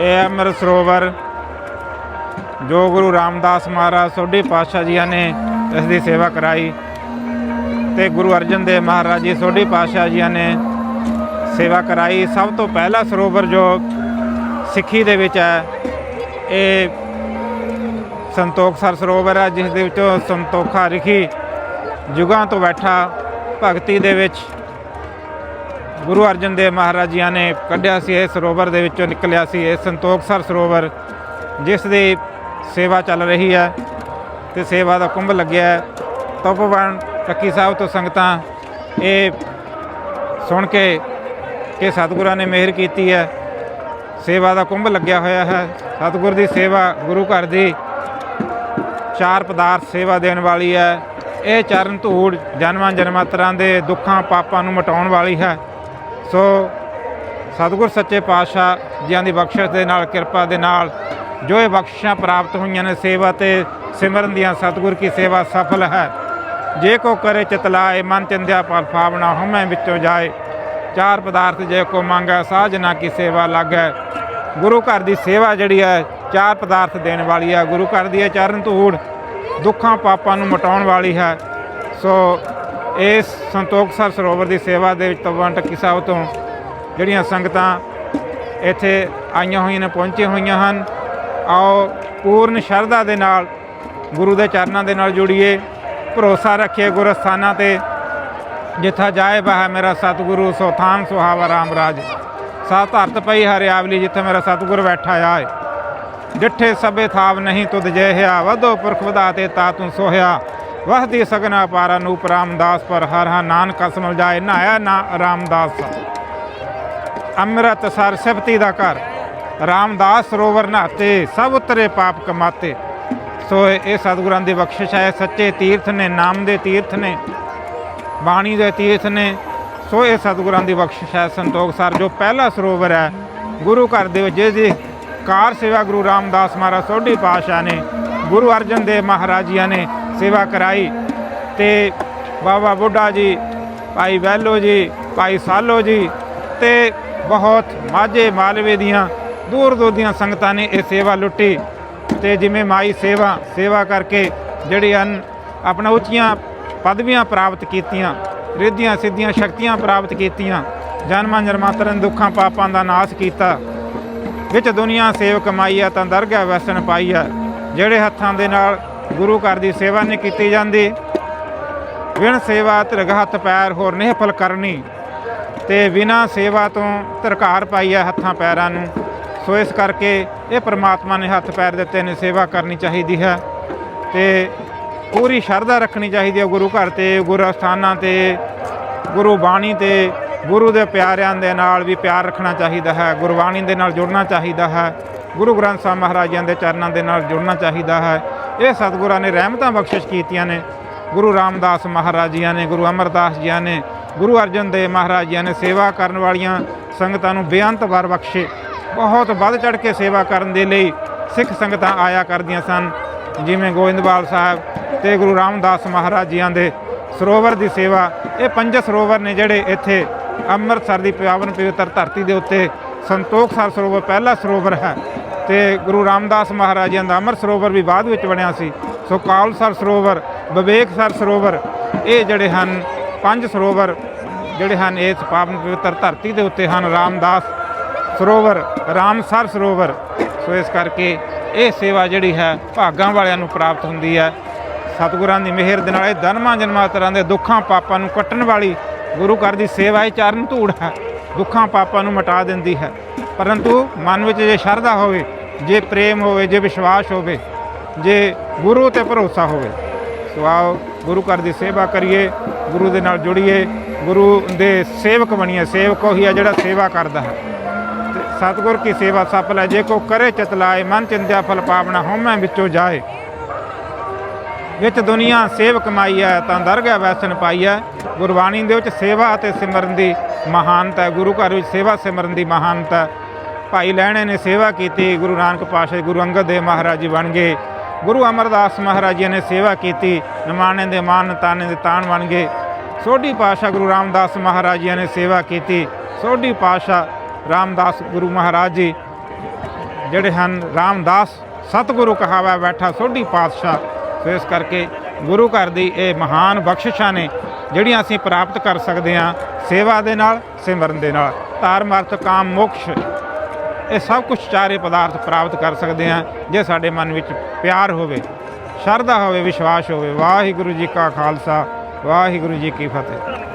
ਇਹ ਅੰਮ੍ਰਿਤ ਸਰੋਵਰ, ਜੋ ਗੁਰੂ ਰਾਮਦਾਸ ਮਹਾਰਾਜ ਸੋਢੀ ਪਾਤਸ਼ਾਹ ਜੀਆਂ ਨੇ ਇਸ ਦੀ ਸੇਵਾ ਕਰਾਈ ਤੇ ਗੁਰੂ ਅਰਜਨ ਦੇਵ ਮਹਾਰਾਜ ਜੀ ਸੋਢੀ ਪਾਤਸ਼ਾਹ ਜੀਆਂ ਨੇ ਸੇਵਾ ਕਰਾਈ। ਸਭ ਤੋਂ ਪਹਿਲਾ ਸਰੋਵਰ ਜੋ ਸਿੱਖੀ ਦੇ ਵਿੱਚ ਹੈ, ਇਹ ਸੰਤੋਖਸਰ ਸਰੋਵਰ ਹੈ, ਜਿਸ ਦੇ ਵਿੱਚੋਂ ਸੰਤੋਖਾ ਰਿਖੀ ਜੁਗਾਂ ਤੋਂ ਬੈਠਾ ਭਗਤੀ ਦੇ ਵਿੱਚ ਗੁਰੂ ਅਰਜਨ ਦੇਵ ਮਹਾਰਾਜ ਜੀਆਂ ਨੇ ਕੱਢਿਆ ਸੀ ਇਹ ਸਰੋਵਰ ਦੇ ਵਿੱਚੋਂ ਨਿਕਲਿਆ ਸੀ, ਇਹ ਸੰਤੋਖਸਰ ਸਰੋਵਰ, ਜਿਸ ਦੀ ਸੇਵਾ ਚੱਲ ਰਹੀ ਹੈ ਤੇ ਸੇਵਾ ਦਾ ਕੁੰਭ ਲੱਗਿਆ ਹੈ। ਤਪਵਨ ਟੱਕੀ ਸਾਹਿਬ ਤੋਂ ਸੰਗਤਾਂ ਇਹ ਸੁਣ ਕੇ ਕਿ ਸਤਿਗੁਰਾਂ ਨੇ ਮਿਹਰ ਕੀਤੀ ਹੈ। ਸੇਵਾ ਦਾ ਕੁੰਭ ਲੱਗਿਆ ਹੋਇਆ ਹੈ। ਸਤਿਗੁਰ ਦੀ ਸੇਵਾ, ਗੁਰੂ ਘਰ ਦੀ ਚਾਰ ਪਦਾਰਥ ਸੇਵਾ ਦੇਣ ਵਾਲੀ ਹੈ। ਇਹ ਚਰਨ ਧੂੜ ਜਨਮਾਂ ਜਨਮਾਤਰਾਂ ਦੇ ਦੁੱਖਾਂ, ਪਾਪਾਂ ਨੂੰ ਮਿਟਾਉਣ ਵਾਲੀ ਹੈ। ਸੋ ਸਤਿਗੁਰ ਸੱਚੇ ਪਾਤਸ਼ਾਹ ਜੀਆਂ ਦੀ ਬਖਸ਼ਿਸ਼ ਦੇ ਨਾਲ, ਕਿਰਪਾ ਦੇ ਨਾਲ ਜੋ ਇਹ ਬਖਸ਼ਿਸ਼ਾਂ ਪ੍ਰਾਪਤ ਹੋਈਆਂ ਨੇ, ਸੇਵਾ ਤੇ ਸਿਮਰਨ ਦੀਆਂ ਸਤਿਗੁਰ ਕੀ ਸੇਵਾ ਸਫਲ ਹੈ। ਜੇ ਕੋ ਕਰੇ ਚਤਲਾਏ, ਮਨ ਚੰਦਿਆ ਪਲ ਫਾਵਣਾ, ਹਉਮੈ ਵਿੱਚੋਂ ਜਾਏ। ਚਾਰ ਪਦਾਰਥ ਜੇ ਕੋ ਮੰਗਾ, ਸਾਜਨਾ ਕੀ ਸੇਵਾ ਲਾਗੈ। ਗੁਰੂ ਘਰ ਦੀ ਸੇਵਾ ਜਿਹੜੀ ਹੈ, ਚਾਰ ਪਦਾਰਥ ਦੇਣ ਵਾਲੀ ਹੈ। ਗੁਰੂ ਘਰ ਦੀ ਇਹ ਚਰਨ ਧੂੜ ਦੁੱਖਾਂ, ਪਾਪਾਂ ਨੂੰ ਮਿਟਾਉਣ ਵਾਲੀ ਹੈ। ਸੋ ਇਸ ਸੰਤੋਖਸਰ ਸਰੋਵਰ ਦੀ ਸੇਵਾ ਦੇ ਵਿੱਚ ਤਵਾਂ ਟੱਕੀ ਸਾਹਿਬ ਤੋਂ ਜਿਹੜੀਆਂ ਸੰਗਤਾਂ ਇੱਥੇ ਆਈਆਂ ਹੋਈਆਂ ਨੇ, ਪਹੁੰਚੀਆਂ ਹੋਈਆਂ ਹਨ, ਆਓ ਪੂਰਨ ਸ਼ਰਧਾ ਦੇ ਨਾਲ, ਗੁਰੂ ਦੇ ਚਰਨਾਂ ਦੇ ਨਾਲ ਜੁੜੀਏ, ਭਰੋਸਾ ਰੱਖੀਏ ਗੁਰ ਸਥਾਨਾਂ ਤੇ, ਜਿੱਥਾ ਜਾਏ ਬਹਾ ਮੇਰਾ ਸਤਿਗੁਰੂ ਸੋਥਾਨ ਸੁਹਾਵਾ ਰਾਮ ਰਾਜ। ਸਾ ਧਰਤ ਪਈ ਹਰਿਆਵਲੀ, ਜਿੱਥੇ ਮੇਰਾ ਸਤਿਗੁਰ ਬੈਠਾ ਆਏ। ਡਿੱਠੇ ਸਭੇ ਥਾਵ ਨਹੀਂ ਤੁਧ ਜੇਹਿਆ ਵਧੋ ਪੁਰਖ ਵਧਾਤੇ ਤਾ ਤੂੰ ਸੋਹਿਆ। ਵਹਦੀ ਸਗਨਾ ਪਾਰਾ ਨੂਪ ਰਾਮਦਾਸ ਪਰ ਹਰ ਹਾ ਨਾਨਕ ਅਸਮਲ ਜਾਏ ਨਾਇਆ ਨਾ ਰਾਮਦਾਸ ਅੰਮ੍ਰਿਤ ਸਰ ਸਿਫਤੀ ਦਾ ਘਰ, ਰਾਮਦਾਸ ਸਰੋਵਰ ਨਹਾਤੇ, ਸਭ ਉਤਰੇ ਪਾਪ ਕਮਾਤੇ। ਸੋ ਇਹ ਸਤਿਗੁਰਾਂ ਦੀ ਬਖਸ਼ਿਸ਼ ਹੈ, ਸੱਚੇ ਤੀਰਥ ਨੇ, ਨਾਮ ਦੇ ਤੀਰਥ ਨੇ, ਬਾਣੀ ਦੇ ਤੀਰਥ ਨੇ। ਸੋ ਇਹ ਸਤਿਗੁਰਾਂ ਦੀ ਬਖਸ਼ਿਸ਼ ਹੈ, ਸੰਤੋਖ ਸਰ, ਜੋ ਪਹਿਲਾ ਸਰੋਵਰ ਹੈ, ਗੁਰੂ ਘਰ ਦੇ ਵਿੱਚ, ਜਿਹਦੀ ਕਾਰ ਸੇਵਾ ਗੁਰੂ ਰਾਮਦਾਸ ਮਹਾਰਾਜ ਸੋਢੀ ਪਾਤਸ਼ਾਹ ਨੇ, ਗੁਰੂ ਅਰਜਨ ਦੇਵ ਮਹਾਰਾਜ ਜੀਆਂ ਨੇ ਸੇਵਾ ਕਰਾਈ ਤੇ ਬਾਬਾ ਬੁੱਢਾ ਜੀ, ਭਾਈ ਵੈਲੋ ਜੀ, ਭਾਈ ਸਾਲੋ ਜੀ ਤੇ ਬਹੁਤ ਮਾਝੇ ਮਾਲਵੇ ਦੀਆਂ ਦੂਰ ਦੂਰ ਦੀਆਂ ਸੰਗਤਾਂ ਨੇ ਇਹ ਸੇਵਾ ਲੁੱਟੀ ਤੇ ਜਿਵੇਂ ਮਾਈ ਸੇਵਾ ਸੇਵਾ ਕਰਕੇ ਜਿਹੜੀ ਹਨ ਆਪਣਾ ਉੱਚੀਆਂ ਪਦਵੀਆਂ ਪ੍ਰਾਪਤ ਕੀਤੀਆਂ, ਰਿੱਧੀਆਂ ਸਿੱਧੀਆਂ ਸ਼ਕਤੀਆਂ ਪ੍ਰਾਪਤ ਕੀਤੀਆਂ, ਜਨਮਾਂ ਜਨਮਾਤਰਨ ਦੁੱਖਾਂ ਪਾਪਾਂ ਦਾ ਨਾਸ਼ ਕੀਤਾ, ਵਿੱਚ ਦੁਨੀਆ ਸੇਵ ਕਮਾਈ ਆ ਤਾਂ ਦਰਗਾਹ ਵਸਣ ਪਾਈ ਆ, ਜਿਹੜੇ ਹੱਥਾਂ ਦੇ ਨਾਲ ਗੁਰੂ ਘਰ ਦੀ ਸੇਵਾ ਨਹੀਂ ਕੀਤੀ ਜਾਂਦੀ। ਵਿਣ ਸੇਵਾ ਧਿਰਗ ਹੱਥ ਪੈਰ ਹੋਰ ਨਿਹਫਲ ਕਰਨੀ। ਤੇ ਬਿਨਾ ਸੇਵਾ ਤੋਂ ਧਰਕਾਰ ਪਾਈ ਹੈ ਹੱਥਾਂ ਪੈਰਾਂ ਨੂੰ। ਸੋ ਇਸ ਕਰਕੇ ਇਹ ਪ੍ਰਮਾਤਮਾ ਨੇ ਹੱਥ ਪੈਰ ਦਿੱਤੇ ਨੇ ਸੇਵਾ ਕਰਨੀ ਚਾਹੀਦੀ ਹੈ। ਤੇ ਪੂਰੀ ਸ਼ਰਧਾ ਰੱਖਣੀ ਚਾਹੀਦੀ ਹੈ ਗੁਰੂ ਘਰ ਤੇ, ਗੁਰੂ ਅਸਥਾਨਾਂ ਤੇ, ਗੁਰੂ ਬਾਣੀ ਤੇ, ਗੁਰੂ ਦੇ ਪਿਆਰਿਆਂ ਦੇ ਨਾਲ ਵੀ ਪਿਆਰ ਰੱਖਣਾ ਚਾਹੀਦਾ ਹੈ, ਗੁਰਬਾਣੀ ਦੇ ਨਾਲ ਜੁੜਨਾ ਚਾਹੀਦਾ ਹੈ, ਗੁਰੂ ਗ੍ਰੰਥ ਸਾਹਿਬ ਮਹਾਰਾਜਾਂ ਦੇ ਚਰਨਾਂ ਦੇ ਨਾਲ ਜੁੜਨਾ ਚਾਹੀਦਾ ਹੈ। ਇਹ ਸਤਿਗੁਰਾਂ ਨੇ ਰਹਿਮਤਾਂ ਬਖਸ਼ਿਸ਼ ਕੀਤੀਆਂ ਨੇ। ਗੁਰੂ ਰਾਮਦਾਸ ਮਹਾਰਾਜ ਜੀਆਂ ਨੇ, ਗੁਰੂ ਅਮਰਦਾਸ ਜੀਆਂ ਨੇ, ਗੁਰੂ ਅਰਜਨ ਦੇਵ ਮਹਾਰਾਜ ਜੀਆਂ ਨੇ ਸੇਵਾ ਕਰਨ ਵਾਲੀਆਂ ਸੰਗਤਾਂ ਨੂੰ ਬੇਅੰਤ ਵਾਰ ਬਖਸ਼ੇ। ਬਹੁਤ ਵੱਧ ਚੜ ਕੇ ਸੇਵਾ ਕਰਨ ਦੇ ਲਈ ਸਿੱਖ ਸੰਗਤਾਂ ਆਇਆ ਕਰਦੀਆਂ ਸਨ। ਜਿਵੇਂ ਗੋਇੰਦਵਾਲ ਸਾਹਿਬ ਤੇ ਗੁਰੂ ਰਾਮਦਾਸ ਮਹਾਰਾਜ ਜੀਆਂ ਦੇ ਸਰੋਵਰ ਦੀ ਸੇਵਾ। ਇਹ ਪੰਜ ਸਰੋਵਰ ਨੇ ਜਿਹੜੇ ਇੱਥੇ ਅੰਮ੍ਰਿਤਸਰ ਦੀ ਪਾਵਨ ਪਵਿੱਤਰ ਧਰਤੀ ਦੇ ਉੱਤੇ ਸੰਤੋਖਸਰ ਸਰੋਵਰ, ਪਹਿਲਾ ਸਰੋਵਰ ਹੈ। ਤੇ ਗੁਰੂ ਰਾਮਦਾਸ ਮਹਾਰਾਜ ਜੀਆਂ ਦਾ ਅੰਮ੍ਰਿਤ ਸਰੋਵਰ ਵੀ ਬਾਅਦ ਵਿੱਚ ਬਣਿਆ ਸੀ। ਸੋ ਕਾਲਸਰ ਸਰੋਵਰ, ਵਿਵੇਕ ਸਰ ਸਰੋਵਰ, ਇਹ ਜਿਹੜੇ ਹਨ, ਪੰਜ ਸਰੋਵਰ ਜਿਹੜੇ ਹਨ, ਇਸ ਪਾਵਨ ਪਵਿੱਤਰ ਧਰਤੀ ਦੇ ਉੱਤੇ ਹਨ। ਰਾਮਦਾਸ ਸਰੋਵਰ ਰਾਮਸਰ ਸਰੋਵਰ। ਸੋ ਇਸ ਕਰਕੇ ਇਹ ਸੇਵਾ ਜਿਹੜੀ ਹੈ, ਭਾਗਾਂ ਵਾਲਿਆਂ ਨੂੰ ਪ੍ਰਾਪਤ ਹੁੰਦੀ ਹੈ। ਸਤਿਗੁਰਾਂ ਦੀ ਮਿਹਰ ਦੇ ਨਾਲ ਇਹ ਜਨਮਾਂ ਜਨਮਾਤਰਾਂ ਦੇ ਦੁੱਖਾਂ ਪਾਪਾਂ ਨੂੰ ਕੱਟਣ ਵਾਲੀ ਗੁਰੂ ਘਰ ਦੀ ਸੇਵਾ ਇਹ ਚਰਨ ਧੂੜ ਹੈ। ਦੁੱਖਾਂ ਪਾਪਾਂ ਨੂੰ ਮਿਟਾ ਦਿੰਦੀ ਹੈ। ਪਰੰਤੂ ਮਨ ਵਿੱਚ ਜੇ ਸ਼ਰਧਾ ਹੋਵੇ ਜੇ ਪ੍ਰੇਮ ਹੋਵੇ, ਜੇ ਵਿਸ਼ਵਾਸ ਹੋਵੇ, ਜੇ ਗੁਰੂ ਤੇ ਭਰੋਸਾ ਹੋਵੇ, ਸੋ ਆਓ ਗੁਰੂ ਘਰ ਦੀ ਸੇਵਾ ਕਰੀਏ, ਗੁਰੂ ਦੇ ਨਾਲ ਜੁੜੀਏ, ਗੁਰੂ ਦੇ ਸੇਵਕ ਬਣੀਏ, ਸੇਵਕ ਉਹੀ ਹੈ ਜਿਹੜਾ ਸੇਵਾ ਕਰਦਾ ਹੈ। ਤੇ ਸਤਿਗੁਰ ਕੀ ਸੇਵਾ ਸਫਲ ਹੈ ਜੇ ਕੋ ਕਰੇ ਚਿਤ ਮਨ ਚਿੰਦਿਆ ਫਲ ਪਾਵਣਾ, ਹਉਮੈ ਵਿੱਚੋਂ ਜਾਏ। ਵਿੱਚ ਦੁਨੀਆ ਸੇਵ ਕਮਾਈ ਹੈ ਤਾਂ ਦਰਗਾਹ ਵੈਸਨ ਪਾਈ ਹੈ ਗੁਰਬਾਣੀ ਦੇ ਵਿੱਚ ਸੇਵਾ ਅਤੇ ਸਿਮਰਨ ਦੀ ਮਹਾਨਤਾ ਹੈ, ਗੁਰੂ ਘਰ ਵਿੱਚ ਸੇਵਾ ਸਿਮਰਨ ਦੀ ਮਹਾਨਤਾ ਭਾਈ ਲੈਣੇ ਨੇ ਸੇਵਾ ਕੀਤੀ, ਗੁਰੂ ਨਾਨਕ ਪਾਤਸ਼ਾਹ, ਗੁਰੂ ਅੰਗਦ ਦੇਵ ਮਹਾਰਾਜ ਜੀ ਬਣ ਗਏ। ਗੁਰੂ ਅਮਰਦਾਸ ਮਹਾਰਾਜ ਜੀ ਨੇ ਸੇਵਾ ਕੀਤੀ, ਨਿਮਾਣੇ ਦੇ ਮਾਨ ਤਾਣੇ ਦੇ ਤਾਣ ਬਣ ਗਏ। ਸੋਢੀ ਪਾਤਸ਼ਾਹ ਗੁਰੂ ਰਾਮਦਾਸ ਮਹਾਰਾਜ ਜੀ ਨੇ ਸੇਵਾ ਕੀਤੀ। ਸੋਢੀ ਪਾਤਸ਼ਾਹ ਰਾਮਦਾਸ ਗੁਰੂ ਮਹਾਰਾਜ ਜੀ ਜਿਹੜੇ ਹਨ, ਰਾਮਦਾਸ ਸਤਿਗੁਰੂ ਕਹਾਵਾ ਬੈਠਾ ਸੋਢੀ ਪਾਤਸ਼ਾਹ। ਸੋ ਇਸ ਕਰਕੇ ਗੁਰੂ ਘਰ ਦੀ ਇਹ ਮਹਾਨ ਬਖਸ਼ਿਸ਼ਾਂ ਨੇ, ਜਿਹੜੀਆਂ ਅਸੀਂ ਪ੍ਰਾਪਤ ਕਰ ਸਕਦੇ ਹਾਂ ਸੇਵਾ ਦੇ ਨਾਲ, ਸਿਮਰਨ ਦੇ ਨਾਲ। ਧਰਮ ਅਰਥ ਕਾਮ ਮੋਕਸ਼ ਇਹ ਸਭ ਕੁਝ ਚਾਰੇ ਪਦਾਰਥ ਪ੍ਰਾਪਤ ਕਰ ਸਕਦੇ ਹਾਂ, ਜੇ ਸਾਡੇ ਮਨ ਵਿੱਚ ਪਿਆਰ ਹੋਵੇ, ਸ਼ਰਧਾ ਹੋਵੇ, ਵਿਸ਼ਵਾਸ ਹੋਵੇ। ਵਾਹਿਗੁਰੂ ਜੀ ਕਾ ਖਾਲਸਾ, ਵਾਹਿਗੁਰੂ ਜੀ ਕੀ ਫਤਿਹ।